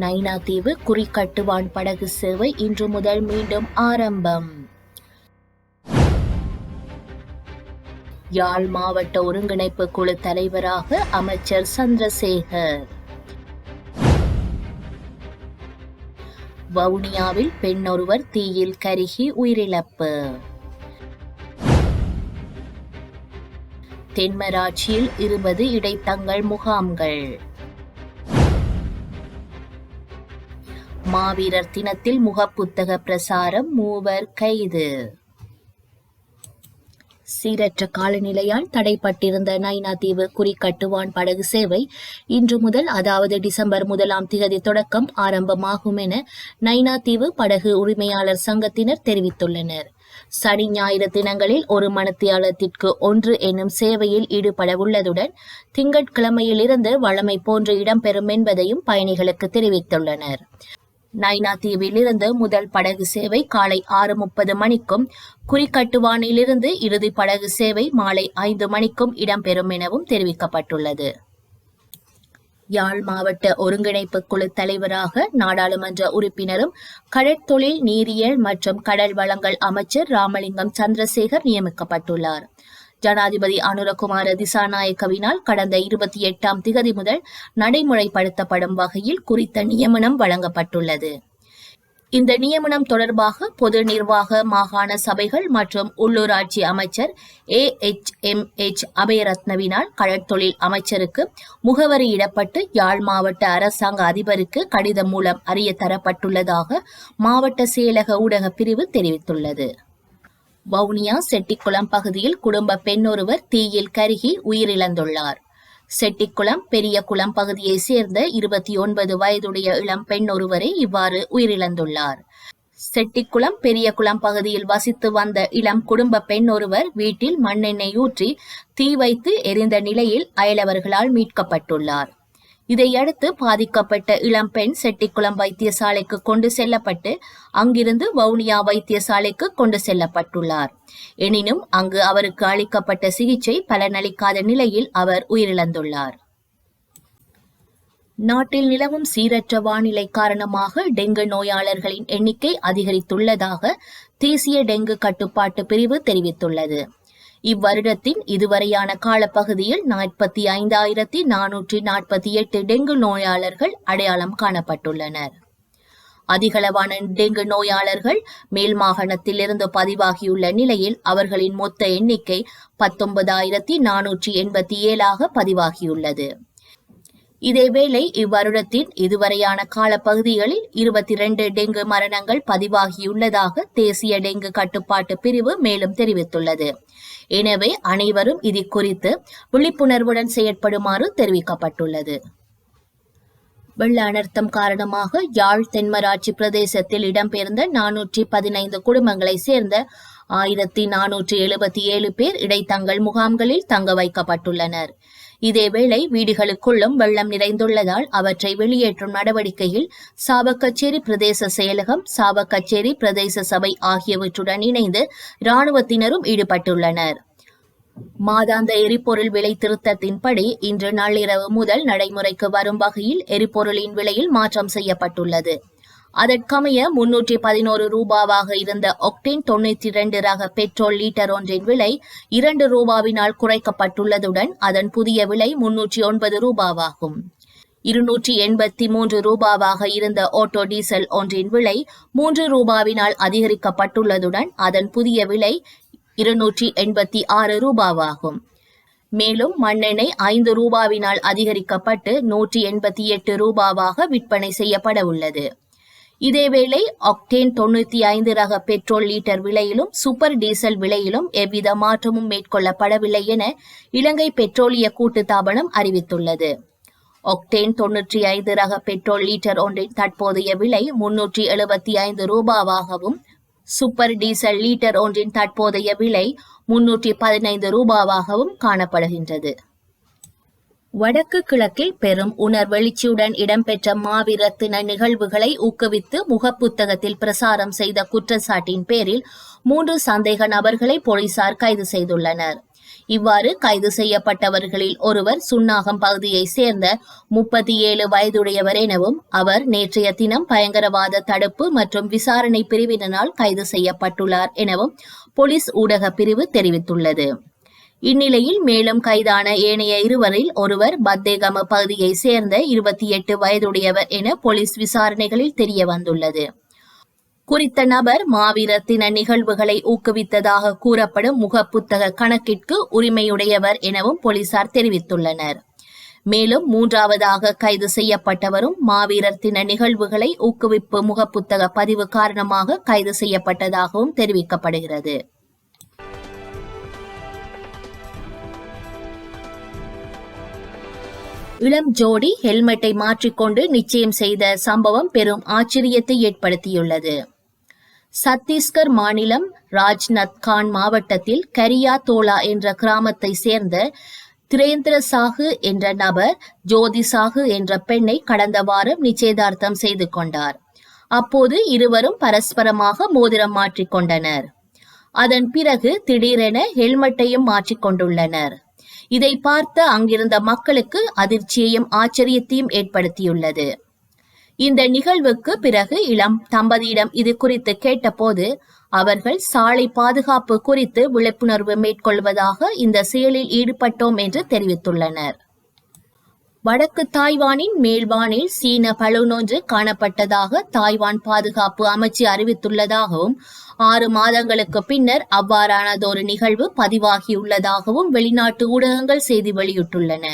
நைனா தீவு குறிக்கட்டுவான் படகு சேவை இன்று முதல் மீண்டும் ஆரம்பம். யாழ் மாவட்ட ஒருங்கிணைப்பு குழு தலைவராக அமைச்சர் சந்திரசேகர். வவுனியாவில் பெண் ஒருவர் தீயில் கருகி உயிரிழப்பு. தென்மராட்சியில் இருபது இடைத்தங்கள் முகாம்கள். மாவீரர் தினத்தில் முகப்புத்தக பிரசாரம் மூவர் கைது. சீரற்ற காலநிலையால் தடைப்பட்டிருந்த நைனா தீவு குறிக்கட்டுவான் படகு சேவை இன்று முதல் அதாவது டிசம்பர் முதலாம் திகதி தொடக்கம் ஆரம்பமாகும் என நைனா தீவு படகு உரிமையாளர் சங்கத்தினர் தெரிவித்துள்ளனர். சனி ஞாயிறு தினங்களில் ஒரு மனத்தியாளத்திற்கு ஒன்று என்னும் சேவையில் ஈடுபட உள்ளதுடன் திங்கட்கிழமையிலிருந்து வழமை போன்று இடம்பெறும் என்பதையும் பயணிகளுக்கு தெரிவித்துள்ளனர். நைனா தீவிலிருந்து முதல் படகு சேவை காலை ஆறு முப்பது மணிக்கும் குறிக்கட்டுவானிலிருந்து இறுதி படகு சேவை மாலை ஐந்து மணிக்கும் இடம்பெறும் எனவும் தெரிவிக்கப்பட்டுள்ளது. யாழ் மாவட்ட ஒருங்கிணைப்பு குழு தலைவராக நாடாளுமன்ற உறுப்பினரும் கடற்தொழில் நீரியல் மற்றும் கடல் வளங்கள் அமைச்சர் ராமலிங்கம் சந்திரசேகர் நியமிக்கப்பட்டுள்ளார். ஜனாதிபதி அனுரகுமார திசாநாயக்கவினால் கடந்த இருபத்தி எட்டாம் திகதி முதல் நடைமுறைப்படுத்தப்படும் வகையில் குறித்த நியமனம் வழங்கப்பட்டுள்ளது. இந்த நியமனம் தொடர்பாக பொது நிர்வாக மாகாண சபைகள் மற்றும் உள்ளூராட்சி அமைச்சர் ஏ எச் எம் எச் அபயரத்னவினால் கடற்தொழில் அமைச்சருக்கு முகவரியிடப்பட்டு யாழ் மாவட்ட அரசாங்க அதிபருக்கு கடிதம் மூலம் அறிய தரப்பட்டுள்ளதாக மாவட்ட செயலக ஊடக பிரிவு தெரிவித்துள்ளது. வவுனியா செட்டிக்குளம் பகுதியில் குடும்ப பெண்ணொருவர் தீயில் கருகி உயிரிழந்துள்ளார். செட்டிக்குளம் பெரியகுளம் பகுதியைச் சேர்ந்த இருபத்தி ஒன்பது வயதுடைய இளம் பெண் ஒருவரே இவ்வாறு உயிரிழந்துள்ளார். செட்டிக்குளம் பெரியகுளம் பகுதியில் வசித்து வந்த இளம் குடும்ப பெண் ஒருவர் வீட்டில் மண்ணெண்ணெய் ஊற்றி தீ வைத்து எரிந்த நிலையில் அயலவர்களால் மீட்கப்பட்டுள்ளார். இதையடுத்து பாதிக்கப்பட்ட இளம்பெண் செட்டிக்குளம் வைத்தியசாலைக்கு கொண்டு செல்லப்பட்டு அங்கிருந்து வவுனியா வைத்தியசாலைக்கு கொண்டு செல்லப்பட்டுள்ளார். எனினும் அங்கு அவருக்கு அளிக்கப்பட்ட சிகிச்சை பலனளிக்காத நிலையில் அவர் உயிரிழந்துள்ளார். நாட்டில் நிலவும் சீரற்ற வானிலை காரணமாக டெங்கு நோயாளர்களின் எண்ணிக்கை அதிகரித்துள்ளதாக தேசிய டெங்கு கட்டுப்பாட்டு பிரிவு தெரிவித்துள்ளது. இவ்வருடத்தின் இதுவரையான காலப்பகுதியில் நாற்பத்தி ஐந்தாயிரத்தி நானூற்றி நாற்பத்தி எட்டு டெங்கு நோயாளர்கள் அடையாளம் காணப்பட்டுள்ளனர். அதிகளவான டெங்கு நோயாளர்கள் மேல் மாகாணத்திலிருந்து பதிவாகியுள்ள நிலையில் அவர்களின் மொத்த எண்ணிக்கை பத்தொன்பதாயிரத்தி நானூற்றி எண்பத்தி ஏழாக பதிவாகியுள்ளது. இதேவேளை இவ்வருடத்தின் இதுவரையான காலப்பகுதிகளில் இருபத்தி இரண்டு டெங்கு மரணங்கள் பதிவாகியுள்ளதாக தேசிய டெங்கு கட்டுப்பாட்டு பிரிவு மேலும் தெரிவித்துள்ளது. எனவே அனைவரும் இது குறித்து விழிப்புணர்வுடன் செயற்படுமாறு தெரிவிக்கப்பட்டுள்ளது. வெள்ள அனர்த்தம் காரணமாக யாழ் தென்மராட்சி பிரதேசத்தில் இடம்பெயர்ந்த நானூற்றி பதினைந்து குடும்பங்களை சேர்ந்த ஆயிரத்தி நானூற்றி எழுபத்தி ஏழு பேர் இடைத்தங்கள் முகாம்களில் தங்க வைக்கப்பட்டுள்ளனர். இதேவேளை வீடுகளுக்குள்ளும் வெள்ளம் நிறைந்துள்ளதால் அவற்றை வெளியேற்றும் நடவடிக்கையில் சாவக்கச்சேரி பிரதேச செயலகம் சாவக்கச்சேரி பிரதேச சபை ஆகியவற்றுடன் இணைந்து ராணுவத்தினரும் ஈடுபட்டுள்ளனர். மாதாந்த எரிபொருள் விலை திருத்தத்தின்படி இன்று நள்ளிரவு முதல் நடைமுறைக்கு வரும் வகையில் எரிபொருளின் விலையில் மாற்றம் செய்யப்பட்டுள்ளது. அதற்கமைய முன்னூற்றி பதினோரு ரூபாவாக இருந்த ஒக்டேன் தொண்ணூற்றி இரண்டு ரக பெட்ரோல் லீட்டர் ஒன்றின் விலை இரண்டு ரூபாவினால் குறைக்கப்பட்டுள்ளதுடன் அதன் புதிய விலை முன்னூற்றி ஒன்பது ரூபாவாகும். இருநூற்றி எண்பத்தி மூன்று ரூபாவாக இருந்த ஆட்டோ டீசல் ஒன்றின் விலை மூன்று ரூபாவினால் அதிகரிக்கப்பட்டுள்ளதுடன் அதன் புதிய விலை இருநூற்றி எண்பத்தி ஆறு ரூபாவாகும். மேலும் மண்ணெண்ணெய் ஐந்து ரூபாவினால் அதிகரிக்கப்பட்டு நூற்றி எண்பத்தி எட்டு ரூபாவாக விற்பனை செய்யப்பட உள்ளது இதேவேளை ஆக்டேன் தொண்ணூத்தி ஐந்து ரக பெட்ரோல் லீட்டர் விலையிலும் சூப்பர் டீசல் விலையிலும் எவ்வித மாற்றமும் மேற்கொள்ளப்படவில்லை என இலங்கை பெட்ரோலிய கூட்டுத்தாபனம் அறிவித்துள்ளது. ஒக்டேன் தொன்னூற்றி ஐந்து ரக பெட்ரோல் லீட்டர் ஒன்றின் தற்போதைய விலை முன்னூற்றி எழுபத்தி ஐந்து ரூபாவாகவும் சூப்பர் டீசல் லீட்டர் ஒன்றின் தற்போதைய விலை முன்னூற்றி பதினைந்து ரூபாவாகவும் காணப்படுகின்றது. வடக்கு கிழக்கில் பெரும் உணர்வெழுச்சியுடன் இடம்பெற்ற மாவீரத்தின நிகழ்வுகளை ஊக்குவித்து முகப்புத்தகத்தில் பிரசாரம் செய்த குற்றச்சாட்டின் பேரில் மூன்று சந்தேக நபர்களை போலீசார் கைது செய்துள்ளனர். இவ்வாறு கைது செய்யப்பட்டவர்களில் ஒருவர் சுன்னாகம் பகுதியைச் சேர்ந்த முப்பத்தி ஏழு வயதுடையவர் எனவும் அவர் நேற்றைய தினம் பயங்கரவாத தடுப்பு மற்றும் விசாரணை பிரிவினரால் கைது செய்யப்பட்டுள்ளார் எனவும் போலீஸ் ஊடக பிரிவு தெரிவித்துள்ளது. இந்நிலையில் மேலும் கைதான ஏனைய இருவரில் ஒருவர் பத்தேகம பகுதியைச் சேர்ந்த இருபத்தி எட்டு வயதுடையவர் என போலீஸ் விசாரணைகளில் தெரிய வந்துள்ளது குறித்த நபர் மாவீரத்தின நிகழ்வுகளை ஊக்குவித்ததாக கூறப்படும் முகப்புத்தக கணக்கிற்கு உரிமையுடையவர் எனவும் போலீசார் தெரிவித்துள்ளனர். மேலும் மூன்றாவதாக கைது செய்யப்பட்டவரும் மாவீரர் தின நிகழ்வுகளை ஊக்குவிப்பு முகப்புத்தக பதிவு காரணமாக கைது செய்யப்பட்டதாகவும் தெரிவிக்கப்படுகிறது. இளம் ஜோடி ஹெல்மெட்டை மாற்றிக்கொண்டு நிச்சயம் செய்த சம்பவம் பெரும் ஆச்சரியத்தை ஏற்படுத்தியுள்ளது. சத்தீஸ்கர் மாநிலம் ராஜ்நத்கான் மாவட்டத்தில் கரியா தோலா என்ற கிராமத்தை சேர்ந்த திரேந்திர சாகு என்ற நபர் ஜோதி சாகு என்ற பெண்ணை கடந்த வாரம் நிச்சயதார்த்தம் செய்து கொண்டார். அப்போது இருவரும் பரஸ்பரமாக மோதிரம் மாற்றிக்கொண்டனர் அதன் பிறகு திடீரென ஹெல்மெட்டையும் மாற்றிக்கொண்டுள்ளனர் இதை பார்த்த அங்கிருந்த மக்களுக்கு அதிர்ச்சியையும் ஆச்சரியத்தையும் ஏற்படுத்தியுள்ளது. இந்த நிகழ்வுக்கு பிறகு இளம் தம்பதியிடம் இது குறித்து கேட்டபோது அவர்கள் சாலை பாதுகாப்பு குறித்து விழிப்புணர்வு மேற்கொள்வதாக இந்த செயலில் ஈடுபட்டோம் என்று தெரிவித்துள்ளனர். வடக்கு தாய்வானின் மேல்வானில் சீன பலூன் காணப்பட்டதாக தாய்வான் பாதுகாப்பு அமைச்சு அறிவித்துள்ளதாகவும் ஆறு மாதங்களுக்கு பின்னர் அவ்வாறானதொரு நிகழ்வு பதிவாகியுள்ளதாகவும் வெளிநாட்டு ஊடகங்கள் செய்தி வெளியிட்டுள்ளன.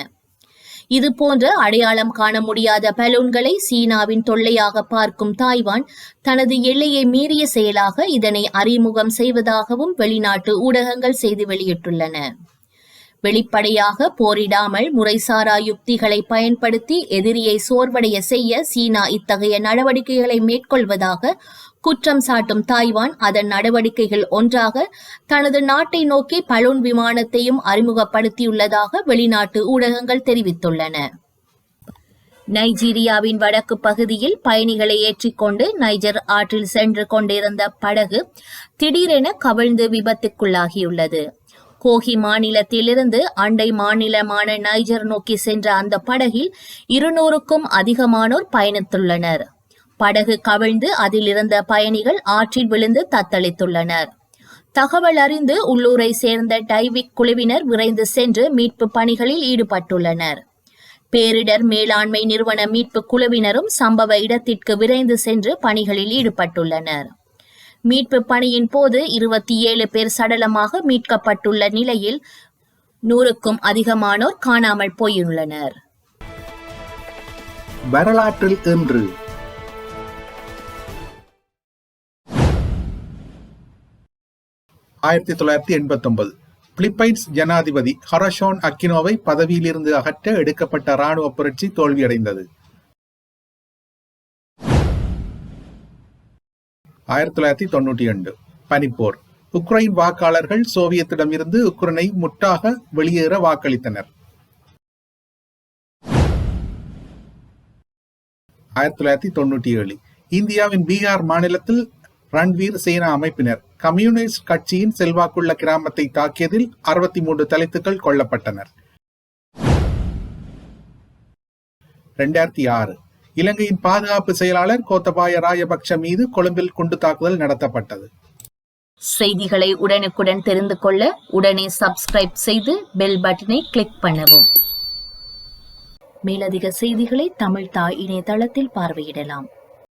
இது போன்ற அடையாளம் காண முடியாத பலூன்களை சீனாவின் தொல்லையாக பார்க்கும் தாய்வான் தனது எல்லையை மீறிய செயலாக இதனை அறிமுகம் செய்வதாகவும் வெளிநாட்டு ஊடகங்கள் செய்தி வெளியிட்டுள்ளன. வெளிப்படையாக போரிடாமல் முறைசாரா யுக்திகளை பயன்படுத்தி எதிரியை சோர்வடைய செய்ய சீனா இத்தகைய நடவடிக்கைகளை மேற்கொள்வதாக குற்றம் சாட்டும் தாய்வான் அதன் நடவடிக்கைகள் ஒன்றாக தனது நாட்டை நோக்கி பலூன் விமானத்தையும் அறிமுகப்படுத்தியுள்ளதாக வெளிநாட்டு ஊடகங்கள் தெரிவித்துள்ளன. நைஜீரியாவின் வடக்கு பகுதியில் பயணிகளை ஏற்றிக்கொண்டு நைஜர் ஆற்றில் சென்று கொண்டிருந்த படகு திடீரென கவிழ்ந்து விபத்துக்குள்ளாகியுள்ளது. கோஹி மாநிலத்திலிருந்து அண்டை மாநிலமான நைஜர் நோக்கி சென்ற அந்த படகில் இருநூறுக்கும் அதிகமானோர் பயணித்துள்ளனர். படகு கவிழ்ந்து அதிலிருந்த பயணிகள் ஆற்றில் விழுந்து தத்தளித்துள்ளனர். தகவல் அறிந்து உள்ளூரை சேர்ந்த டைவிக் குழுவினர் விரைந்து சென்று மீட்பு பணிகளில் ஈடுபட்டுள்ளனர். பேரிடர் மேலாண்மை நிறுவன மீட்பு குழுவினரும் சம்பவ இடத்திற்கு விரைந்து சென்று பணிகளில் ஈடுபட்டுள்ளனர். மீட்பு பணியின் போது இருபத்தி ஏழு பேர் சடலமாக மீட்கப்பட்டுள்ள நிலையில் நூறுக்கும் அதிகமானோர் காணாமல் போயுள்ளனர். வரலாற்றில் இன்று. ஆயிரத்தி தொள்ளாயிரத்தி எண்பத்தி ஒன்பது பிலிப்பைன்ஸ் ஜனாதிபதி ஹரஷோன் அக்கினோவை பதவியிலிருந்து அகற்ற எடுக்கப்பட்ட ராணுவ புரட்சி தோல்வியடைந்தது. ஆயிரத்தி தொள்ளாயிரத்தி தொண்ணூற்றி ரெண்டு பனிப்போர். உக்ரைன் வாக்காளர்கள் சோவியத்திடமிருந்து உக்ரைனை முட்டாக வெளியேற வாக்களித்தனர். ஆயிரத்தி தொள்ளாயிரத்தி தொண்ணூற்றி ஏழு. இந்தியாவின் பீகார் மாநிலத்தில் ரன்வீர் சேனா அமைப்பினர் கம்யூனிஸ்ட் கட்சியின் செல்வாக்குள்ள கிராமத்தை தாக்கியதில் அறுபத்தி மூன்று தலைத்துக்கள் கொல்லப்பட்டனர். ரெண்டாயிரத்தி ஆறு. இலங்கையின் பாதுகாப்பு செயலாளர் கோத்தபாய ராஜபக்ஷ மீது கொழும்பில் குண்டு தாக்குதல் நடத்தப்பட்டது. செய்திகளை உடனுக்குடன் தெரிந்து கொள்ள உடனே சப்ஸ்கிரைப் செய்து பெல் பட்டனை கிளிக் பண்ணவும். மேலதிக செய்திகளை தமிழ் தாய் இணையதளத்தில் பார்வையிடலாம்.